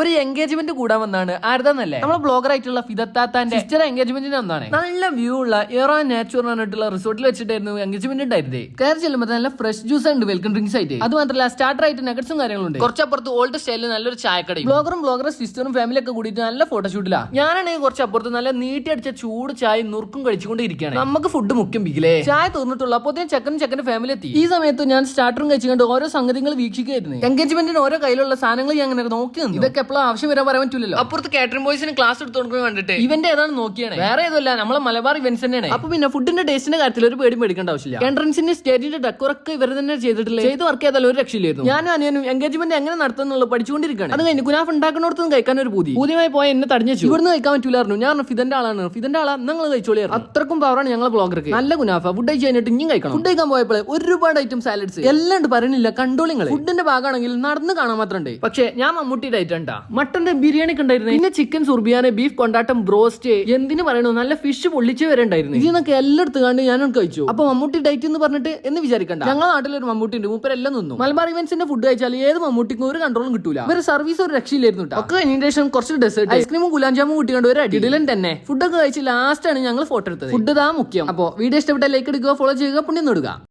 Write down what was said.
ഒരു എൻഗേജ്മെന്റ് കൂടാൻ വന്നാണ്. ആരുതാന്നല്ലേ നമ്മളെ ബ്ലോഗർ ആയിട്ടുള്ള ഫിദത്താത്താന്റെ സിസ്റ്റർ എൻഗേജ്മെന്റിന് വന്നാണ് നല്ല വ്യൂ ഉള്ള എറോ നാച്ചുറൽ ആയിട്ടുള്ള റിസോർട്ടിൽ വെച്ചിട്ടായിരുന്നു എൻഗേജ്മെന്റ് ഉണ്ടായിരുന്നത് കയറി ചെല്ലുമ്പോൾ നല്ല ഫ്രഷ് ജ്യൂസ് ഉണ്ട് വെൽക്കം ഡ്രിങ്ക്സ് ആയിട്ട്. അത് മാത്രമല്ല സ്റ്റാർട്ടർ ആയിട്ട് നഗറ്റ്സും കാര്യങ്ങളുണ്ട് കുറച്ചപ്പുറത്ത് ഓൾഡ് സ്റ്റൈലിൽ നല്ലൊരു ചായക്കടയും ബ്ലോഗറും ബ്ലോഗറും സിസ്റ്ററും ഫാമിലി ഒക്കെ കൂടിയിട്ട് നല്ല ഫോട്ടോഷൂട്ടിലാ ഞാനാണെങ്കിൽ കുറച്ച് അപ്പുറത്ത് നല്ല നീട്ടി അടിച്ച ചൂട് ചായ നുറുക്കും കഴിച്ചുകൊണ്ട് ഇരിക്കുകയാണ് നമുക്ക് ഫുഡ് മുഖ്യം ബിഗിലേ. ചായ തീർന്നിട്ടുള്ളൂ അപ്പോൾ ചെക്കനും ചെക്കൻ ഫാമിലി എത്തി. ഈ സമയത്ത് ഞാൻ സ്റ്റാർട്ടറും കഴിച്ചുകൊണ്ട് ഓരോ സംഗതികൾ വീക്ഷിക്കുകയായിരുന്നു. എൻഗേജ്മെന്റിന് ഓരോ കയ്യിലുള്ള സാധനങ്ങൾ ഞാൻ അങ്ങനെ നോക്കി നിന്നു. ഇതൊക്കെ എപ്പോഴും ആവശ്യം വരാൻ പറയാൻ പറ്റില്ലല്ലോ അപ്പുറത്ത് കാറ്ററിംഗ് ബോയ്സിന് ക്ലാസ് എടുത്ത് കൊടുക്കുന്നത് കണ്ടിട്ട്. ഇവന്റെ ഏതാണ് നോക്കിയാണ്. വേറെ ഏതല്ല നമ്മളെ മലബാർ ഇവന്റ്സ് തന്നെയാണ്. അപ്പൊ പിന്നെ ഫുഡിന്റെ ടേസ്റ്റിന്റെ കാര്യത്തിൽ ഒരു പേടി മേടിക്കേണ്ട ആവശ്യമില്ല. എൻട്രൻസിന്റെ സ്റ്റേജിന്റെ ഡെക്കോറൊക്കെ ഇവർ തന്നെ ചെയ്തിട്ടില്ല? ചെയ്ത് വർക്ക് ചെയ്താലും ഒരു രക്ഷയില്ലായിരുന്നു. ഞാനും അനിയനും എൻഗേജ്മെന്റ് എങ്ങനെ നടത്തുന്നുള്ളൂ പഠിച്ചുകൊണ്ടിരിക്കുകയാണ്. അത് കഴിഞ്ഞ് കുനാഫ് ഉണ്ടാക്കുന്നിടത്തും കഴിക്കാൻ ഒരു പൂതി. പൂതിയുമായി പോയ എന്നെ തടഞ്ഞു ഇവിടുന്ന് കഴിക്കാൻ പറ്റൂലായിരുന്നു. ഞാൻ ഫിദന്റെ ആളാണ്. ഫിദന്റെ ആളാ. നിങ്ങൾ കഴിച്ചോളിയായിരുന്നു. അത്രക്കും പവറാണ് ഞങ്ങളെ ബ്ലോഗർക്ക് നല്ല കുനാഫ ഫുഡ് കഴിച്ച് കഴിഞ്ഞിട്ട് ഇനിയും കഴിക്കണം. ഫുഡ് കഴിക്കാൻ പോയപ്പോൾ ഒരുപാട് ഐറ്റം സാലഡ്സ് എല്ലാം പറയുന്നില്ല കണ്ടോളിങ്ങൾ ഫുഡിന്റെ ഭാഗമാണെങ്കിൽ നടന്ന് കാണാൻ മാത്രമേ പക്ഷേ ഞാൻ മമ്മൂട്ടിയുടെ ഐറ്റം ഉണ്ടാ. മട്ടന്റെ ബിരിയാണി ഒക്കെ ഉണ്ടായിരുന്നു. പിന്നെ ചിക്കൻ സുർബിയാന് ബീഫ് കൊണ്ടാട്ടം ബ്രോസ്റ്റ് എന്തിനു പറയണു നല്ല ഫിഷ് പൊള്ളിച്ച് വരെ ഉണ്ടായിരുന്നു. ഇതിനൊക്കെ എല്ലാം എടുത്ത് കണ്ട് ഞാൻ കഴിച്ചു. അപ്പൊ മമ്മൂട്ടി ഡയറ്റ് എന്ന് പറഞ്ഞിട്ട് എന്ന് വിചാരിക്കണ്ട. ഞങ്ങളുടെ നാട്ടിൽ ഒരു മമ്മൂട്ടി ഉണ്ട്. മൂപ്പരെല്ലാം നിന്നു. മലബാർ ഇവന്റ്സിന്റെ ഫുഡ് കഴിച്ചാൽ ഏത് മമ്മൂട്ടിക്കും ഒരു കൺട്രോളും കിട്ടൂല. ഒരു സർവീസ് ഒരു രക്ഷയില്ലായിരുന്നു. ഒക്കെ കഴിഞ്ഞ ശേഷം കുറച്ച് ഡെസേർട്ട് ഐസ്ക്രീമും ഗുലാം ജാമും കൂട്ടിക്കൊണ്ട് ഒരു അടിയിലൻ തന്നെ. ഫുഡൊക്കെ കഴിച്ച് ലാസ്റ്റ് ആണ് ഞങ്ങൾ ഫോട്ടോ എടുത്തത്. ഫുഡ് ഇതാ മുഖ്യം. അപ്പോ വീഡിയോ ഇഷ്ടപ്പെട്ട ലൈക്ക് എടുക്കുക ഫോളോ ചെയ്യുക പുണ്യം നേടുക.